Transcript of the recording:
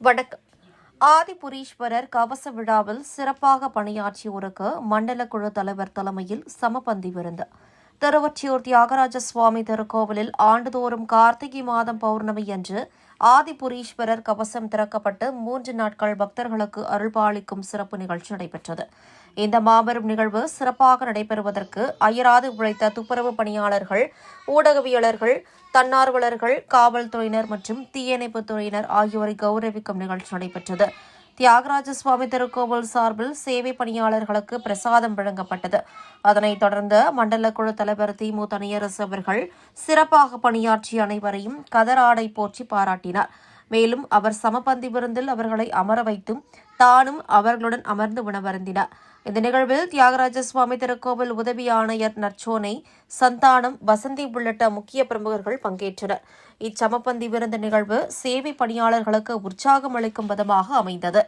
வணக்கம் ஆதிபுரீஸ்வரர் கவச விழாவில் சிறப்பாக பணியாற்றியோருக்கு மண்டல குழு தலைவர் தலைமையில் சமபந்தி விருந்து திருவொற்றியூர் தியாகராஜ சுவாமி திருக்கோவிலில் ஆண்டுதோறும் கார்த்திகை மாதம் பௌர்ணமி அன்று ஆதிபுரீஸ்வரர் கவசம் திறக்கப்பட்டு மூன்று நாட்கள் பக்தர்களுக்கு அருள்பாலிக்கும் சிறப்பு நிகழ்ச்சி நடைபெற்றது. இந்த மாபெரும் நிகழ்வு சிறப்பாக நடைபெறுவதற்கு அயராது உழைத்த துப்புரவு பணியாளர்கள் ஊடகவியலர்கள் தன்னார்வலர்கள் காவல்துறையினர் மற்றும் தீயணைப்புத் துறையினர் ஆகியோரை கௌரவிக்கும் நிகழ்ச்சி நடைபெற்றது. தியாகராஜ சுவாமி திருக்கோவில் சார்பில் சேவை பணியாளர்களுக்கு பிரசாதம் வழங்கப்பட்டது. அதனைத் தொடர்ந்து மண்டல குழு தலைவர் திமு தனியரசு அவர்கள் சிறப்பாக பணியாற்றிய அனைவரையும் கதராடை போற்றி பாராட்டினார். மேலும் அவர் சமபந்தி விருந்தில் அவர்களை அமர வைத்தும் தானும் அவர்களுடன் அமர்ந்து உணவருந்தினார். இந்த நிகழ்வில் தியாகராஜ சுவாமி திருக்கோவில் உதவி ஆணையர் நற்சோனை சந்தானம் வசந்தி உள்ளிட்ட முக்கிய பிரமுகர்கள் பங்கேற்றனர். இச்சமபந்தி விருந்து நிகழ்வு சேவை பணியாளர்களுக்கு உற்சாகம் அளிக்கும் விதமாக அமைந்தது.